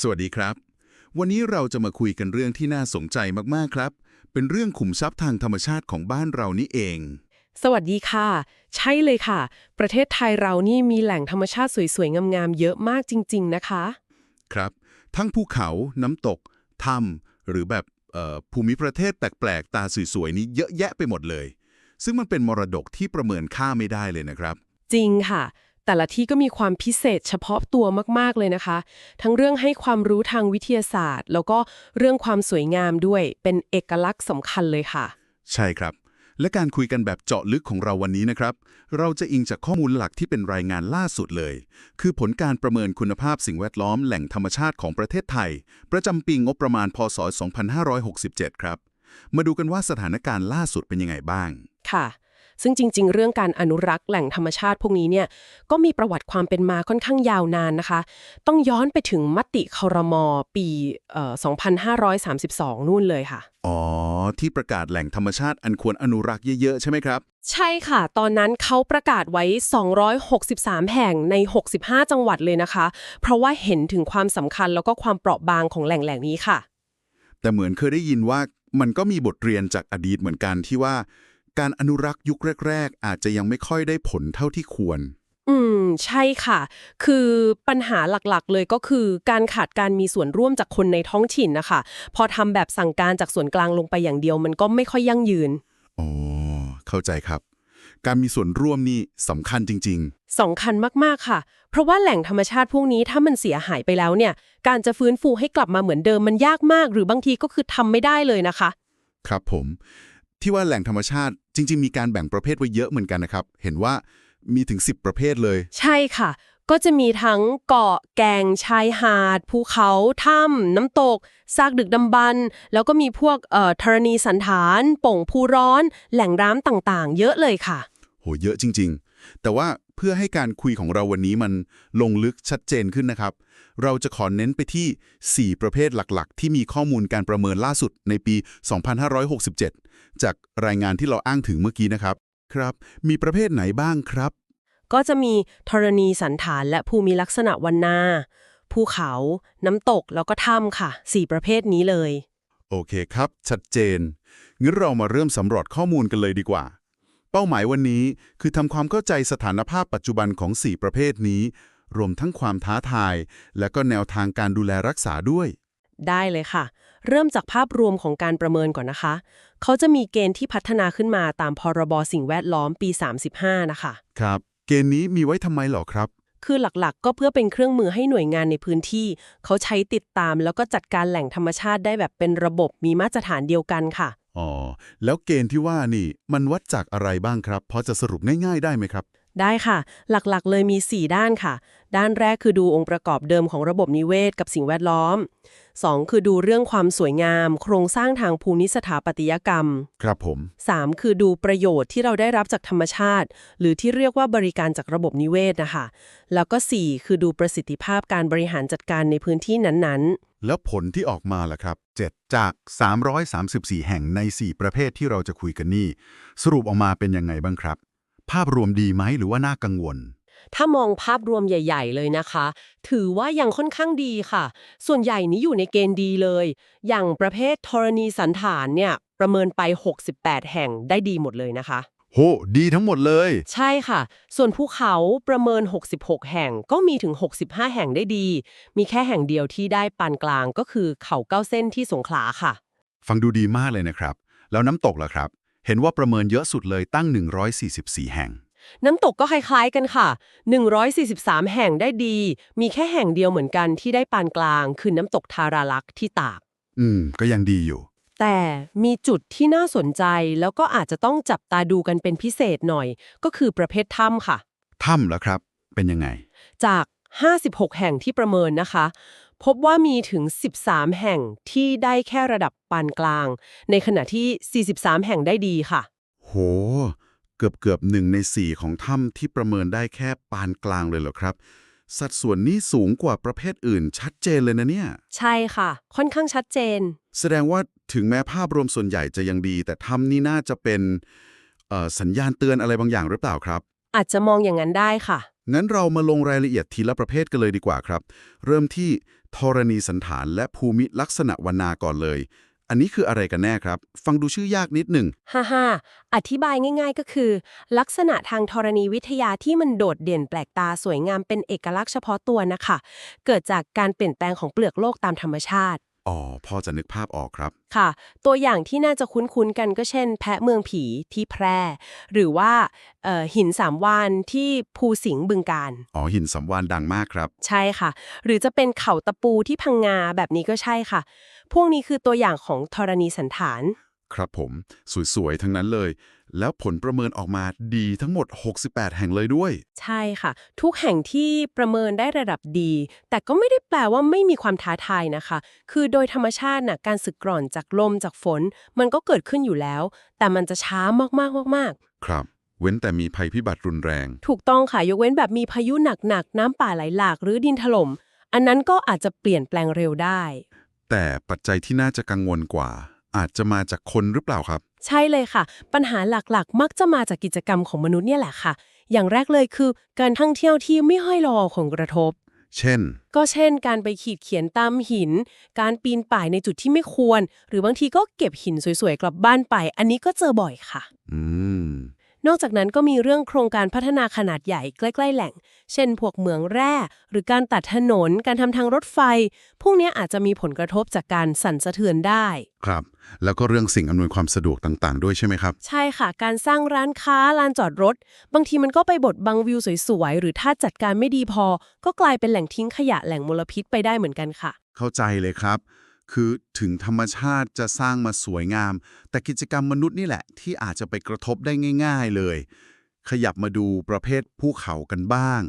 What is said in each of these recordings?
สวัสดีครับ วันนี้เราจะมาคุยกันเรื่องที่น่าสนใจมากๆครับ เป็นเรื่องขุมทรัพย์ทางธรรมชาติของบ้านเรานี่เอง สวัสดีค่ะ ใช่เลยค่ะ ประเทศไทยเรานี่มีแหล่งธรรมชาติสวยๆ งามๆ เยอะมากจริง ๆ นะคะ ครับ ทั้งภูเขา น้ำตก ถ้ำหรือแบบเอ่อภูมิประเทศแปลกๆ ตาสวยๆ นี้เยอะแยะไปหมดเลย ซึ่งมันเป็นมรดกที่ประเมินค่าไม่ได้เลยนะครับ จริงค่ะ แต่ละที่ก็มีความพิเศษเฉพาะตัวมากๆเลยนะคะ ทั้งเรื่องให้ความรู้ทางวิทยาศาสตร์ แล้วก็เรื่องความสวยงามด้วย เป็นเอกลักษณ์สำคัญเลยค่ะ ใช่ครับ และการคุยกันแบบเจาะลึกของเราวันนี้นะครับ เราจะอิงจากข้อมูลหลักที่เป็นรายงานล่าสุดเลย คือผลการประเมินคุณภาพสิ่งแวดล้อมแหล่งธรรมชาติของประเทศไทย ประจำปีงบประมาณพศ 2567 ครับ มาดูกันว่าสถานการณ์ล่าสุดเป็นยังไงบ้าง ค่ะ ซึ่งจริง ๆ เรื่องการอนุรักษ์แหล่งธรรมชาติพวกนี้เนี่ยก็มีประวัติความเป็นมาค่อนข้างยาวนานนะคะ ต้องย้อนไปถึงมติครมปีเอ่อ2532 นู่นเลยค่ะ อ๋อ ที่ประกาศแหล่งธรรมชาติอันควรอนุรักษ์เยอะ ๆ ใช่ไหมครับ ใช่ค่ะ ตอนนั้นเขาประกาศไว้ 263 แห่งใน 65 จังหวัดเลยนะคะ เพราะว่าเห็นถึงความสำคัญแล้วก็ความเปราะบางของแหล่งแหล่งนี้ค่ะ แต่เหมือนเคยได้ยินว่ามันก็มีบทเรียนจากอดีตเหมือนกันที่ว่า การอนุรักษ์ยุคแรก ๆ อาจจะยังไม่ค่อยได้ผลเท่าที่ควร อืม ใช่ค่ะ คือปัญหาหลักๆ เลยก็คือการขาดการมีส่วนร่วมจากคนในท้องถิ่นนะคะ พอทำแบบสั่งการจากส่วนกลางลงไปอย่างเดียวมันก็ไม่ค่อยยั่งยืน อ๋อ เข้าใจครับ การมีส่วนร่วมนี่สำคัญจริง สำคัญมาก ๆ ค่ะ เพราะว่าแหล่งธรรมชาติพวกนี้ถ้ามันเสียหายไปแล้วเนี่ย การจะฟื้นฟูให้กลับมาเหมือนเดิมมันยากมาก หรือบางทีก็คือทำไม่ได้เลยนะคะ ๆ ครับผม ที่ว่าแหล่งธรรมชาติจ ริง ๆ มีการแบ่งประเภทไว้เยอะเหมือนกันนะครับ เห็นว่ามีถึง 10 ประเภทเลย ใช่ค่ะ ก็จะมีทั้งเกาะแก่งชายหาด ภูเขาถ้ำน้ำตก ซากดึกดำบรรพ์แล้วก็มีพวกเอ่อธรณีสันฐาน ป่งภูร้อน แหล่งร้ำต่างๆ เยอะเลยค่ะ โหเยอะจริง ๆ แต่ว่าเพื่อให้การคุยของเราวันนี้มันลงลึกชัดเจนขึ้นนะครับ เราจะขอเน้นไปที่ 4 ประเภทหลักๆ ที่มีข้อมูลการประเมินล่าสุดในปี 2567 จากรายงานที่เราอ้างถึงเมื่อกี้นะครับ ครับ มีประเภทไหนบ้างครับ ก็จะมีธรณีสันฐานและภูมิลักษณะวันนา ภูเขา น้ำตก แล้วก็ถ้ำค่ะ 4 ประเภทนี้เลย โอเคครับ ชัดเจน งั้นเรามาเริ่มสำรวจข้อมูลกันเลยดีกว่า เป้าหมายวันนี้คือทำความเข้าใจสถานภาพปัจจุบันของ 4 ประเภทนี้ รวมทั้งความท้าทาย และก็แนวทางการดูแลรักษาด้วย ได้เลยค่ะ เริ่มจากภาพรวมของการประเมินก่อนนะคะ เขาจะมีเกณฑ์ที่พัฒนาขึ้นมาตามพรบสิ่งแวดล้อมปี 35 นะคะ ครับ เกณฑ์นี้มีไว้ทำไมเหรอครับ คือหลักๆ ก็เพื่อเป็นเครื่องมือให้หน่วยงานในพื้นที่ เขาใช้ติดตามแล้วก็จัดการแหล่งธรรมชาติได้แบบเป็นระบบมีมาตรฐานเดียวกันค่ะ อ๋อ แล้วเกณฑ์ที่ว่านี่ มันวัดจากอะไรบ้างครับ พอจะสรุปง่าย ๆ ได้ไหมครับ ได้ค่ะ หลักๆ เลยมี 4 ด้านค่ะ ด้านแรกคือดูองค์ประกอบเดิมของระบบนิเวศกับสิ่งแวดล้อม 2 คือดูเรื่องความสวยงาม โครงสร้างทางภูมิสถาปัตยกรรม ครับผม 3 คือดูประโยชน์ที่เราได้รับจากธรรมชาติ หรือที่เรียกว่าบริการจากระบบนิเวศนะคะ แล้วก็ 4 คือดูประสิทธิภาพการบริหารจัดการในพื้นที่นั้นๆแล้วผลที่ออกมาล่ะครับ 7 จาก 334 แห่งใน 4 ประเภทที่เราจะคุยกันนี่ สรุปออกมาเป็นยังไงบ้างครับ ภาพรวมดีไหมหรือว่าน่ากังวล ถ้ามองภาพรวมใหญ่ ๆ เลยนะคะ ถือว่ายังค่อนข้างดีค่ะ ส่วนใหญ่นี้อยู่ในเกณฑ์ดีเลย อย่างประเภทธรณีสันฐานเนี่ยประเมินไป 68 แห่งได้ดีหมดเลยนะคะ โห ดีทั้งหมดเลย ใช่ค่ะ ส่วนภูเขาประเมิน 66 แห่งก็มีถึง 65 แห่งได้ดี มีแค่แห่งเดียวที่ได้ปานกลางก็คือเขาเก้าเส้นที่สงขลาค่ะ ฟังดูดีมากเลยนะครับ แล้วน้ำตกล่ะครับ เห็นว่าประเมินเยอะสุดเลยตั้ง 144 แห่ง น้ำตกก็คล้ายๆกันค่ะ 143 แห่งได้ดี มีแค่แห่งเดียวเหมือนกันที่ได้ปานกลาง คือน้ำตกทาราลักษ์ที่ตาก อืม ก็ยังดีอยู่ แต่มีจุดที่น่าสนใจแล้วก็อาจจะต้องจับตาดูกันเป็นพิเศษหน่อย ก็คือประเภทถ้ำค่ะ ถ้ำแล้วครับ เป็นยังไง จาก 56 แห่งที่ประเมินนะคะ พบว่ามีถึง 13 แห่งที่ได้แค่ระดับปานกลาง ในขณะที่ 43 แห่งได้ดีค่ะ โห เกือบเกือบหนึ่งในสี่ของถ้ำที่ประเมินได้แค่ปานกลางเลยเหรอครับ สัดส่วนนี้สูงกว่าประเภทอื่น ชัดเจนเลยนะเนี่ย ใช่ค่ะ ค่อนข้างชัดเจน แสดงว่าถึงแม้ภาพรวมส่วนใหญ่จะยังดี แต่ถ้ำนี่น่าจะเป็นเอ่อสัญญาณเตือนอะไรบางอย่างหรือเปล่าครับ อาจจะมองอย่างนั้นได้ค่ะงั้นเรามาลงรายละเอียดทีละประเภทกันเลยดีกว่าครับ เริ่มที่ ธรณีสันฐานและภูมิลักษณะวนาก่อนเลย อันนี้คืออะไรกันแน่ครับ ฟังดูชื่อยากนิดหนึ่งฮ่าฮ่าอธิบายง่าย ๆ ก็คือ ลักษณะทางธรณีวิทยาที่มันโดดเด่นแปลกตาสวยงามเป็นเอกลักษณ์เฉพาะตัวนะคะ เกิดจากการเปลี่ยนแปลงของเปลือกโลกตามธรรมชาติ อ๋อพอจะนึกภาพออกครับ ค่ะ ตัวอย่างที่น่าจะคุ้นๆกันก็เช่น แพะเมืองผีที่แพร่ หรือว่าเอ่อหินสามวานที่ภูสิงห์บึงการ อ๋อ หินสัมวานดังมากครับ ใช่ค่ะ หรือจะเป็นเขาตะปูที่พังงาแบบนี้ก็ใช่ค่ะ พวกนี้คือตัวอย่างของธรณีสันฐาน ครับผม สวยๆ ทั้งนั้นเลย แล้วผลประเมินออกมาดีทั้งหมด 68 แห่งเลยด้วย ใช่ค่ะ ทุกแห่งที่ประเมินได้ระดับดี แต่ก็ไม่ได้แปลว่าไม่มีความท้าทายนะคะ คือโดยธรรมชาติน่ะการสึกกร่อนจากลมจากฝน มันก็เกิดขึ้นอยู่แล้ว แต่มันจะช้ามากๆมากๆ ครับเว้นแต่มีภัยพิบัติรุนแรง ถูกต้องค่ะ ยกเว้นแบบมีพายุหนักๆ น้ำป่าไหลหลากหรือดินถล่ม อันนั้นก็อาจจะเปลี่ยนแปลงเร็วได้ แต่ปัจจัยที่น่าจะกังวลกว่า อาจจะมาจากคนหรือเปล่าครับ ใช่เลยค่ะ ปัญหาหลักๆ มักจะมาจากกิจกรรมของมนุษย์เนี่ยแหละค่ะ อย่างแรกเลยคือการท่องเที่ยวที่ไม่ห้อยรอของกระทบ เช่น ก็เช่น การไปขีดเขียนตามหิน การปีนป่ายในจุดที่ไม่ควร หรือบางทีก็เก็บหินสวยๆกลับบ้านไป อันนี้ก็เจอบ่อยค่ะ อืม นอกจากนั้นก็มีเรื่องโครงการพัฒนาขนาดใหญ่ใกล้ ๆ แหล่ง เช่น พวกเหมืองแร่ หรือการตัดถนน การทำทางรถไฟ พวกเนี้ยอาจจะมีผลกระทบจากการสั่นสะเทือนได้ ครับ แล้วก็เรื่องสิ่งอำนวยความสะดวกต่างๆ ด้วยใช่ไหมครับ ใช่ค่ะ การสร้างร้านค้าลานจอดรถ บางทีมันก็ไปบดบังวิวสวยๆ หรือถ้าจัดการไม่ดีพอ ก็กลายเป็นแหล่งทิ้งขยะแหล่งมลพิษไปได้เหมือนกันค่ะ เข้าใจเลยครับ คือถึงธรรมชาติจะสร้างมาสวยงาม แต่กิจกรรมมนุษย์นี่แหละ ที่อาจจะไปกระทบได้ง่าย ๆเลย ขยับมาดูประเภทภูเขากันบ้าง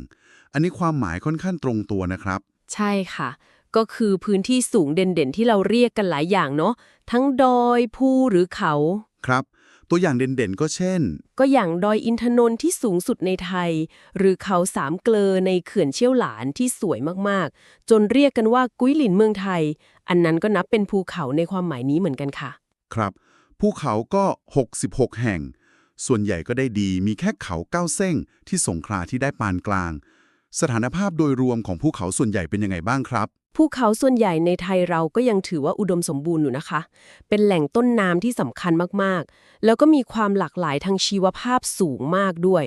อันนี้ความหมายค่อนข้างตรงตัวนะครับ ใช่ค่ะ ก็คือพื้นที่สูงเด่นๆ ที่เราเรียกกันหลายอย่างเนาะทั้งดอยภูหรือเขาครับตัวอย่างเด่นๆก็เช่น ก็อย่างดอยอินทนนท์ที่สูงสุดในไทย หรือเขาสามเกลอในเขื่อนเชี่ยวหลานที่สวยมากๆ จนเรียกกันว่ากุ้ยหลินเมืองไทยอันนั้นก็นับเป็นภูเขาในความหมายนี้เหมือนกันค่ะ ครับภูเขาก็ 66 แห่ง ส่วนใหญ่ก็ได้ดีมีแค่เขาเก้าเส้งที่สงขลาที่ได้ปานกลาง สถานภาพโดยรวมของภูเขาส่วนใหญ่เป็นยังไงบ้างครับภูเขาส่วนใหญ่ในไทยเราก็ยังถือว่าอุดมสมบูรณ์อยู่นะคะ เป็นแหล่งต้นน้ำที่สำคัญมากๆ แล้วก็มีความหลากหลายทางชีวภาพสูงมากด้วย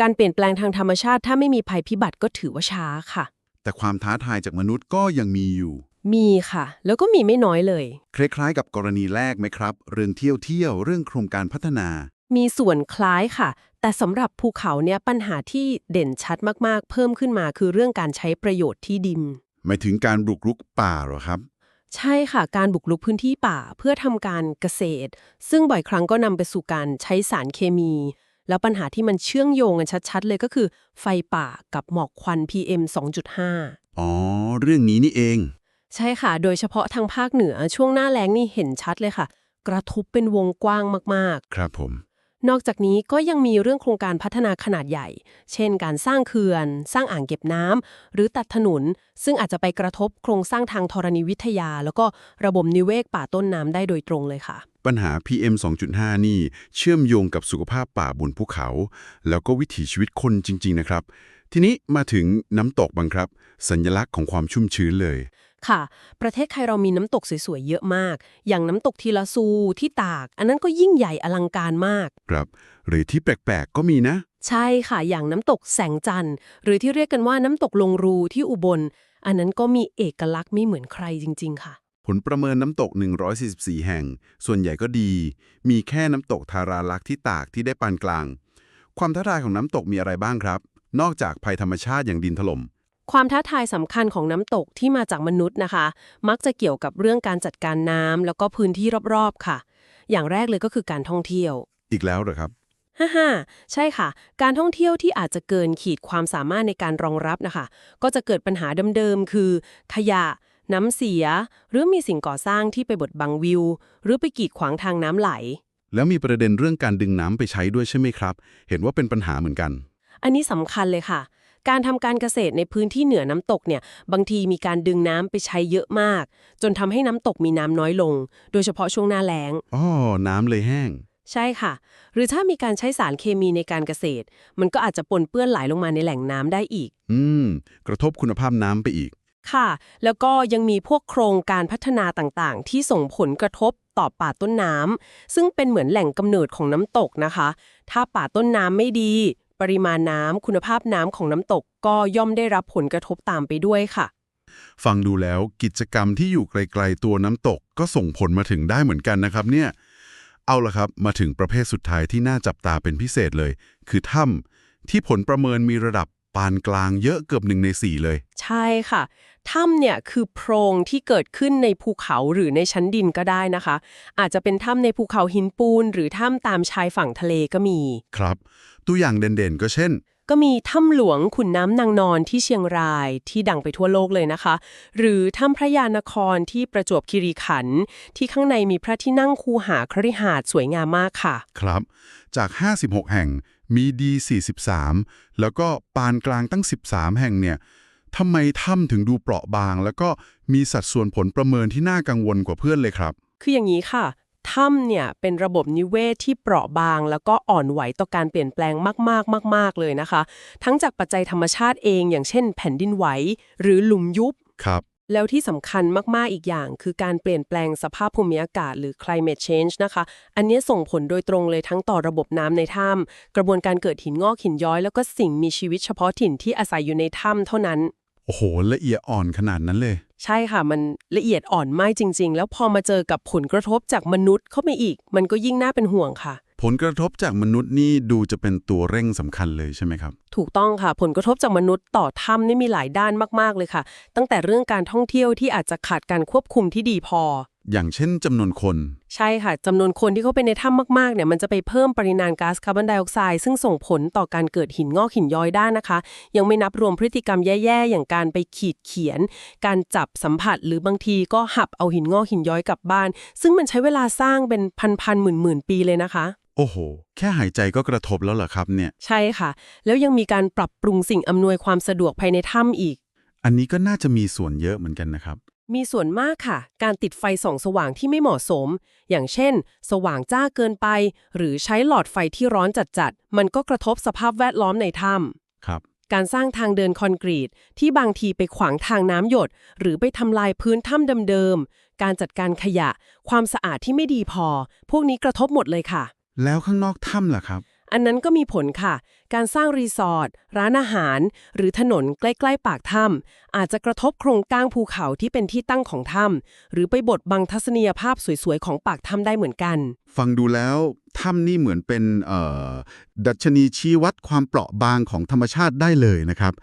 การเปลี่ยนแปลงทางธรรมชาติถ้าไม่มีภัยพิบัติก็ถือว่าช้าค่ะ แต่ความท้าทายจากมนุษย์ก็ยังมีอยู่ มีค่ะ แล้วก็มีไม่น้อยเลย คล้ายๆ กับกรณีแรกไหมครับ เรื่องเที่ยวเที่ยวเรื่องโครงการพัฒนา มีส่วนคล้ายค่ะ แต่สำหรับภูเขาเนี่ยปัญหาที่เด่นชัดมากๆ เพิ่มขึ้นมาคือเรื่องการใช้ประโยชน์ที่ดิน หมายถึงการบุกรุกป่าเหรอครับ ใช่ค่ะ การบุกรุกพื้นที่ป่าเพื่อทำการเกษตร ซึ่งบ่อยครั้งก็นำไปสู่การใช้สารเคมี แล้วปัญหาที่มันเชื่อมโยงกันชัด ๆ เลยก็คือ ไฟป่ากับหมอกควัน PM 2.5 อ๋อ เรื่องนี้นี่เอง ใช่ค่ะ โดยเฉพาะทางภาคเหนือช่วงหน้าแล้งนี่เห็นชัดเลยค่ะ กระทบเป็นวงกว้างมากๆ ครับผม นอกจากนี้ก็ยังมีเรื่องโครงการพัฒนาขนาดใหญ่ เช่น การสร้างเขื่อน สร้างอ่างเก็บน้ำหรือตัดถนน ซึ่งอาจจะไปกระทบโครงสร้างทางธรณีวิทยา แล้วก็ระบบนิเวศป่าต้นน้ำได้โดยตรงเลยค่ะ ปัญหา PM 2.5 นี่ เชื่อมโยงกับสุขภาพป่าบนภูเขา แล้วก็วิถีชีวิตคนจริง ๆ นะครับ ทีนี้มาถึงน้ำตกบังครับ สัญลักษณ์ของความชุ่มชื้นเลย ค่ะ ประเทศไทยเรามีน้ำตกสวยๆเยอะมาก อย่างน้ำตกทีละซูที่ตาก อันนั้นก็ยิ่งใหญ่อลังการมาก ครับ หรือที่แปลกๆก็มีนะ ใช่ค่ะ อย่างน้ำตกแสงจันทร์ หรือที่เรียกกันว่าน้ำตกลงรูที่อุบล อันนั้นก็มีเอกลักษณ์ไม่เหมือนใครจริง ๆ ค่ะ ผลประเมินน้ำตก 144 แห่ง ส่วนใหญ่ก็ดี มีแค่น้ำตกทาราลักษ์ที่ตากที่ได้ปานกลาง ความท้าทายของน้ำตกมีอะไรบ้างครับ นอกจากภัยธรรมชาติอย่างดินถล่ม ความท้าทายสำคัญของน้ำตกที่มาจากมนุษย์นะคะ มักจะเกี่ยวกับเรื่องการจัดการน้ำแล้วก็พื้นที่รอบๆค่ะ อย่างแรกเลยก็คือการท่องเที่ยว อีกแล้วเหรอครับฮ่าฮ่าใช่ค่ะ การท่องเที่ยวที่อาจจะเกินขีดความสามารถในการรองรับนะคะ ก็จะเกิดปัญหาเดิมๆ คือ ขยะ น้ำเสีย หรือมีสิ่งก่อสร้างที่ไปบดบังวิว หรือไปกีดขวางทางน้ำไหล แล้วมีประเด็นเรื่องการดึงน้ำไปใช้ด้วยใช่ไหมครับ เห็นว่าเป็นปัญหาเหมือนกัน อันนี้สำคัญเลยค่ะ การทำการเกษตรในพื้นที่เหนือน้ำตกเนี่ยบางทีมีการดึงน้ำไปใช้เยอะมาก จนทำให้น้ำตกมีน้ำน้อยลง โดยเฉพาะช่วงหน้าแล้งอ๋อน้ำเลยแห้ง ใช่ค่ะ หรือถ้ามีการใช้สารเคมีในการเกษตร มันก็อาจจะปนเปื้อนไหลลงมาในแหล่งน้ำได้อีก อืม กระทบคุณภาพน้ำไปอีก ค่ะ แล้วก็ยังมีพวกโครงการพัฒนาต่างๆ ที่ส่งผลกระทบต่อป่าต้นน้ำซึ่งเป็นเหมือนแหล่งกำเนิดของน้ำตกนะคะ ถ้าป่าต้นน้ำไม่ดี ปริมาณน้ำคุณภาพน้ำของน้ำตกก็ย่อมได้รับผลกระทบตามไปด้วยค่ะ ฟังดูแล้วกิจกรรมที่อยู่ไกลๆตัวน้ำตกก็ส่งผลมาถึงได้เหมือนกันนะครับเนี่ย เอาละครับมาถึงประเภทสุดท้ายที่น่าจับตาเป็นพิเศษเลย คือถ้ำที่ผลประเมินมีระดับ ปานกลางเยอะเกือบหนึ่งในสี่เลย ใช่ค่ะ ถ้ำเนี่ยคือโพรงที่เกิดขึ้นในภูเขาหรือในชั้นดินก็ได้นะคะ อาจจะเป็นถ้ำในภูเขาหินปูน หรือถ้ำตามชายฝั่งทะเลก็มี ครับ ตัวอย่างเด่นๆก็เช่น ก็มีถ้ำหลวงขุนน้ำนางนอนที่เชียงรายที่ดังไปทั่วโลกเลยนะคะ หรือถ้ำพระยานครที่ประจวบคีรีขันธ์ที่ข้างในมีพระที่นั่งคูหาคฤหาสน์สวยงามมากค่ะ ครับ จาก 56 แห่ง มีดี43 แล้วก็ปานกลางตั้ง 13 แห่งเนี่ยทำไมถ้ำถึงดูเปราะบาง แล้วก็มีสัดส่วนผลประเมินที่น่ากังวลกว่าเพื่อนเลยครับ คืออย่างนี้ค่ะถ้ำเนี่ยเป็นระบบนิเวศที่เปราะบาง แล้วก็อ่อนไหวต่อการเปลี่ยนแปลงมากๆมาก ๆ เลยนะคะ ทั้งจากปัจจัยธรรมชาติเอง อย่างเช่น แผ่นดินไหว หรือหลุมยุบครับ แล้วที่สำคัญมาก ๆ อีกอย่าง คือการเปลี่ยนแปลงสภาพภูมิอากาศหรือ climate change นะคะ อันนี้ส่งผลโดยตรงเลยทั้งต่อระบบน้ำในถ้ำกระบวนการเกิดหินงอกหินย้อย แล้วก็สิ่งมีชีวิตเฉพาะถิ่นที่อาศัยอยู่ในถ้ำเท่านั้น โอ้โห ละเอียดอ่อนขนาดนั้นเลย ใช่ค่ะ มันละเอียดอ่อนมากจริง ๆ แล้วพอมาเจอกับผลกระทบจากมนุษย์เข้าไปอีก มันก็ยิ่งน่าเป็นห่วงค่ะ ผลกระทบจากมนุษย์นี่ดูจะเป็นตัวเร่งสำคัญเลยใช่ไหมครับ ถูกต้องค่ะ ผลกระทบจากมนุษย์ต่อถ้ำนี่มีหลายด้านมาก ๆ เลยค่ะ ตั้งแต่เรื่องการท่องเที่ยวที่อาจจะขาดการควบคุมที่ดีพออย่างเช่นจำนวนคน ใช่ค่ะจำนวนคนที่เข้าไปในถ้ำมากๆเนี่ยมันจะไปเพิ่มปริมาณก๊าซคาร์บอนไดออกไซด์ซึ่งส่งผลต่อการเกิดหินงอกหินย้อยได้นะคะ ยังไม่นับรวมพฤติกรรมแย่ๆ อย่างการไปขีดเขียน การจับสัมผัสหรือบางทีก็หับเอาหินงอกหินย้อยกลับบ้าน ซึ่งมันใช้เวลาสร้างเป็นพันๆหมื่นๆปีเลยนะคะโอ้โห แค่หายใจก็กระทบแล้วเหรอครับเนี่ย ใช่ค่ะ แล้วยังมีการปรับปรุงสิ่งอำนวยความสะดวกภายในถ้ำอีก อันนี้ก็น่าจะมีส่วนเยอะเหมือนกันนะครับ มีส่วนมากค่ะ การติดไฟส่องสว่างที่ไม่เหมาะสม อย่างเช่น สว่างจ้าเกินไป หรือใช้หลอดไฟที่ร้อนจัดๆ มันก็กระทบสภาพแวดล้อมในถ้ำครับ การสร้างทางเดินคอนกรีต ที่บางทีไปขวางทางน้ำหยด หรือไปทำลายพื้นถ้ำเดิมๆ การจัดการขยะ ความสะอาดที่ไม่ดีพอ พวกนี้กระทบหมดเลยค่ะ แล้วข้างนอกถ้ำล่ะครับ อันนั้นก็มีผลค่ะ การสร้างรีสอร์ทร้านอาหาร หรือถนนใกล้ๆปากถ้ำอาจจะกระทบโครงก้างภูเขาที่เป็นที่ตั้งของถ้ำหรือไปบดบังทัศนียภาพสวยๆ ของปากถ้ำได้เหมือนกัน ฟังดูแล้วถ้ำนี่เหมือนเป็นดัชนีชี้วัดความเปราะบางของธรรมชาติได้เลยนะครับ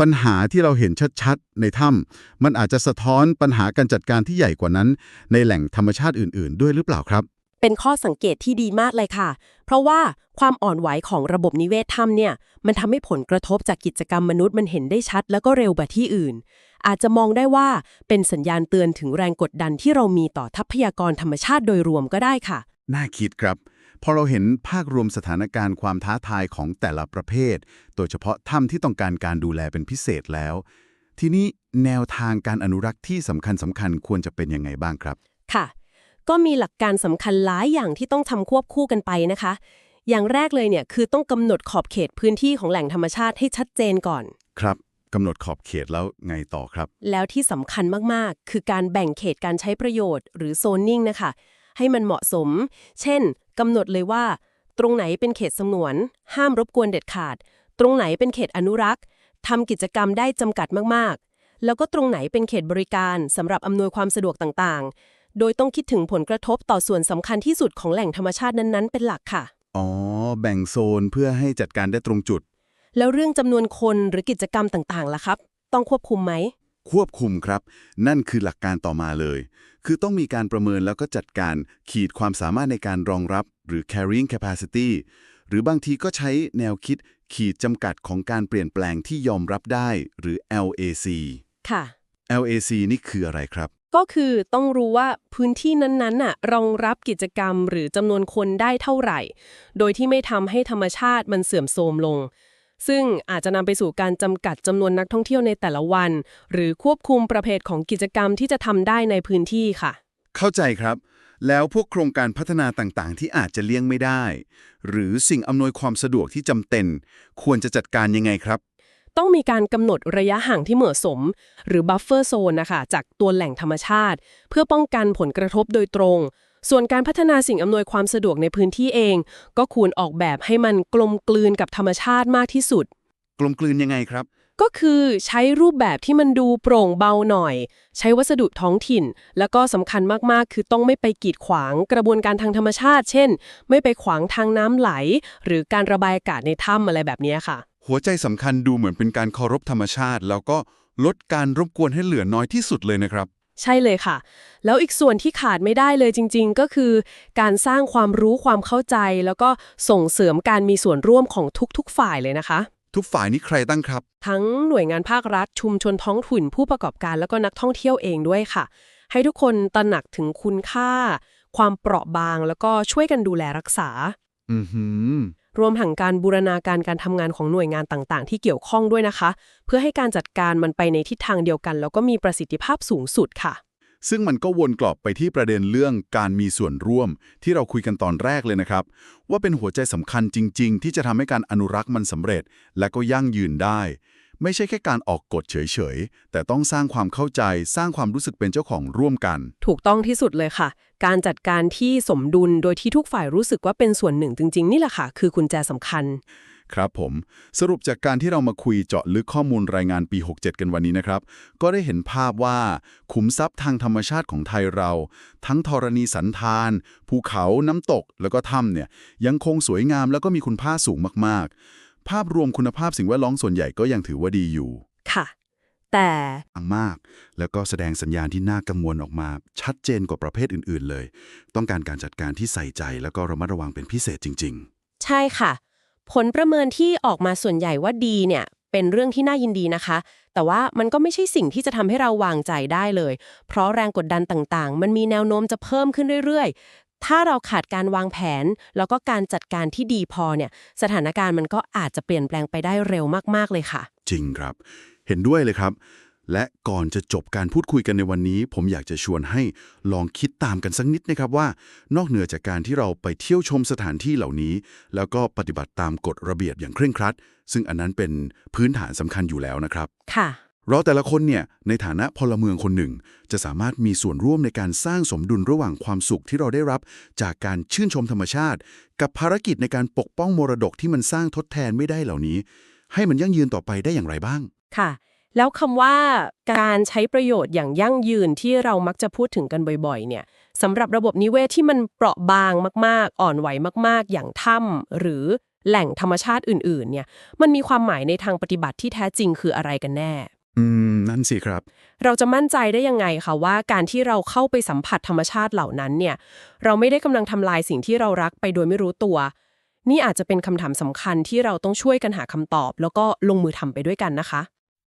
ปัญหาที่เราเห็นชัดๆ ในถ้ำมันอาจจะสะท้อนปัญหาการจัดการที่ใหญ่กว่านั้น ในแหล่งธรรมชาติอื่น ๆ ด้วยหรือเปล่าครับ เป็นข้อสังเกตที่ดีมากเลยค่ะ เพราะว่าความอ่อนไหวของระบบนิเวศถ้ำเนี่ย มันทำให้ผลกระทบจากกิจกรรมมนุษย์มันเห็นได้ชัด แล้วก็เร็วกว่าที่อื่น อาจจะมองได้ว่าเป็นสัญญาณเตือนถึงแรงกดดันที่เรามีต่อทรัพยากรธรรมชาติโดยรวมก็ได้ค่ะ น่าคิดครับ พอเราเห็นภาครวมสถานการณ์ความท้าทายของแต่ละประเภท โดยเฉพาะถ้ำที่ต้องการการดูแลเป็นพิเศษแล้ว ทีนี้แนวทางการอนุรักษ์ที่สำคัญสำคัญควรจะเป็นยังไงบ้างครับ ค่ะ ก็มีหลักการสำคัญหลายอย่างที่ต้องทำควบคู่กันไปนะคะ อย่างแรกเลยเนี่ยคือต้องกำหนดขอบเขตพื้นที่ของแหล่งธรรมชาติให้ชัดเจนก่อน ครับกำหนดขอบเขตแล้วไงต่อครับ แล้วที่สำคัญมากๆ คือการแบ่งเขตการใช้ประโยชน์ หรือโซนนิ่งนะคะ ให้มันเหมาะสม เช่นกำหนดเลยว่า ตรงไหนเป็นเขตสงวน ห้ามรบกวนเด็ดขาด ตรงไหนเป็นเขตอนุรักษ์ทำกิจกรรมได้จำกัดมากๆ แล้วก็ตรงไหนเป็นเขตบริการสำหรับอำนวยความสะดวกต่างๆ โดยต้องคิดถึงผลกระทบต่อส่วนสำคัญที่สุดของแหล่งธรรมชาตินั้นๆ เป็นหลักค่ะ อ๋อ แบ่งโซนเพื่อให้จัดการได้ตรงจุด แล้วเรื่องจำนวนคนหรือกิจกรรมต่างๆล่ะครับ ต้องควบคุมไหม ควบคุมครับ นั่นคือหลักการต่อมาเลย คือต้องมีการประเมินแล้วก็จัดการขีดความสามารถในการรองรับ หรือ carrying capacity หรือบางทีก็ใช้แนวคิดขีดจำกัดของการเปลี่ยนแปลงที่ยอมรับได้ หรือ LAC ค่ะ LAC นี่คืออะไรครับ ก็คือต้องรู้ว่าพื้นที่นั้นๆน่ะรองรับกิจกรรมหรือจำนวนคนได้เท่าไหร่ โดยที่ไม่ทำให้ธรรมชาติมันเสื่อมโทรมลง ซึ่งอาจจะนำไปสู่การจำกัดจำนวนนักท่องเที่ยวในแต่ละวัน หรือควบคุมประเภทของกิจกรรมที่จะทำได้ในพื้นที่ค่ะ เข้าใจครับ แล้วพวกโครงการพัฒนาต่างๆ ที่อาจจะเลี่ยงไม่ได้ หรือสิ่งอำนวยความสะดวกที่จำเป็น ควรจะจัดการยังไงครับ ต้องมีการกำหนดระยะห่างที่เหมาะสม หรือ buffer zone นะคะจากตัวแหล่งธรรมชาติ เพื่อป้องกันผลกระทบโดยตรง ส่วนการพัฒนาสิ่งอำนวยความสะดวกในพื้นที่เอง ก็ควรออกแบบให้มันกลมกลืนกับธรรมชาติมากที่สุด กลมกลืนยังไงครับ ก็คือใช้รูปแบบที่มันดูโปร่งเบาหน่อย ใช้วัสดุท้องถิ่น แล้วก็สำคัญมากๆ คือต้องไม่ไปกีดขวางกระบวนการทางธรรมชาติ เช่น ไม่ไปขวางทางน้ำไหล หรือการระบายอากาศในถ้ำอะไรแบบนี้ค่ะ หัวใจสำคัญดูเหมือนเป็นการเคารพธรรมชาติ แล้วก็ลดการรบกวนให้เหลือน้อยที่สุดเลยนะครับ ใช่เลยค่ะ แล้วอีกส่วนที่ขาดไม่ได้เลยจริง ๆ ก็คือ การสร้างความรู้ความเข้าใจ แล้วก็ส่งเสริมการมีส่วนร่วมของทุกๆฝ่ายเลยนะคะ ทุกฝ่ายนี้ใครตั้งครับ ทั้งหน่วยงานภาครัฐ ชุมชนท้องถิ่นผู้ประกอบการแล้วก็นักท่องเที่ยวเองด้วยค่ะ ให้ทุกคนตระหนักถึงคุณค่า ความเปราะบางแล้วก็ช่วยกันดูแลรักษา อือหือ รวมถึงการบูรณาการการทำงานของหน่วยงานต่างๆ ที่เกี่ยวข้องด้วยนะคะ เพื่อให้การจัดการมันไปในทิศทางเดียวกัน แล้วก็มีประสิทธิภาพสูงสุดค่ะ ซึ่งมันก็วนกลับไปที่ประเด็นเรื่องการมีส่วนร่วม ที่เราคุยกันตอนแรกเลยนะครับ ว่าเป็นหัวใจสำคัญจริง ๆ ที่จะทำให้การอนุรักษ์มันสำเร็จ และก็ยั่งยืนได้ ไม่ใช่แค่การออกกฎเฉยๆ แต่ต้องสร้างความเข้าใจสร้างความรู้สึกเป็นเจ้าของร่วมกัน ถูกต้องที่สุดเลยค่ะ การจัดการที่สมดุลโดยที่ทุกฝ่ายรู้สึกว่าเป็นส่วนหนึ่งจริง ๆ นี่แหละค่ะ คือกุญแจสำคัญ ครับผม สรุปจากการที่เรามาคุยเจาะลึกข้อมูลรายงานปี 67 กันวันนี้นะครับ ก็ได้เห็นภาพว่าขุมทรัพย์ทางธรรมชาติของไทยเรา ทั้งธรณีสันธานภูเขาน้ำตกแล้วก็ถ้ำเนี่ยยังคงสวยงามแล้วก็มีคุณค่าสูงมากๆ ภาพรวมคุณภาพสิ่งแวดล้อมส่วนใหญ่ก็ยังถือว่าดีอยู่ ค่ะ แต่อังมาก แล้วก็แสดงสัญญาณที่น่ากังวลออกมา ชัดเจนกว่าประเภทอื่น ๆ เลย ต้องการการจัดการที่ใส่ใจแล้วก็ระมัดระวังเป็นพิเศษจริงใช่ค่ะ ผลประเมินที่ออกมาส่วนใหญ่ว่าดีเนี่ย เป็นเรื่องที่น่ายินดีนะคะ แต่ว่ามันก็ไม่ใช่สิ่งที่จะทำให้เราวางใจได้เลย เพราะแรงกดดันต่างๆ มันมีแนวโน้มจะเพิ่มขึ้นเรื่อยๆ ถ้าเราขาดการวางแผน แล้วก็การจัดการที่ดีพอเนี่ยสถานการณ์มันก็อาจจะเปลี่ยนแปลงไปได้เร็วมากๆเลยค่ะๆจริงครับ เห็นด้วยเลยครับ และก่อนจะจบการพูดคุยกันในวันนี้ ผมอยากจะชวนให้ลองคิดตามกันสักนิดนะครับว่า นอกเหนือจากการที่เราไปเที่ยวชมสถานที่เหล่านี้ แล้วก็ปฏิบัติตามกฎระเบียบอย่างเคร่งครัด ซึ่งอันนั้นเป็นพื้นฐานสำคัญอยู่แล้วนะครับ ค่ะ เราแต่ละคนเนี่ยในฐานะพลเมืองคนหนึ่ง จะสามารถมีส่วนร่วมในการสร้างสมดุลระหว่างความสุขที่เราได้รับ จากการชื่นชมธรรมชาติ กับภารกิจในการปกป้องมรดกที่มันสร้างทดแทนไม่ได้เหล่านี้ ให้มันยั่งยืนต่อไปได้อย่างไรบ้างค่ะ แล้วคำว่าการใช้ประโยชน์อย่างยั่งยืนที่เรามักจะพูดถึงกันบ่อยๆ เนี่ยสำหรับระบบนิเวศที่มันเปราะบางมากๆ อ่อนไหวมากๆ อย่างถ้ำหรือแหล่งธรรมชาติอื่นๆ เนี่ยมันมีความหมายในทางปฏิบัติที่แท้จริงคืออะไรกันแน่ อืม นั่นสิครับ เราจะมั่นใจได้ยังไงคะว่าการที่เราเข้าไปสัมผัสธรรมชาติเหล่านั้นเนี่ย เราไม่ได้กำลังทำลายสิ่งที่เรารักไปโดยไม่รู้ตัว นี่อาจจะเป็นคำถามสำคัญที่เราต้องช่วยกันหาคำตอบ แล้วก็ลงมือทำไปด้วยกันนะคะ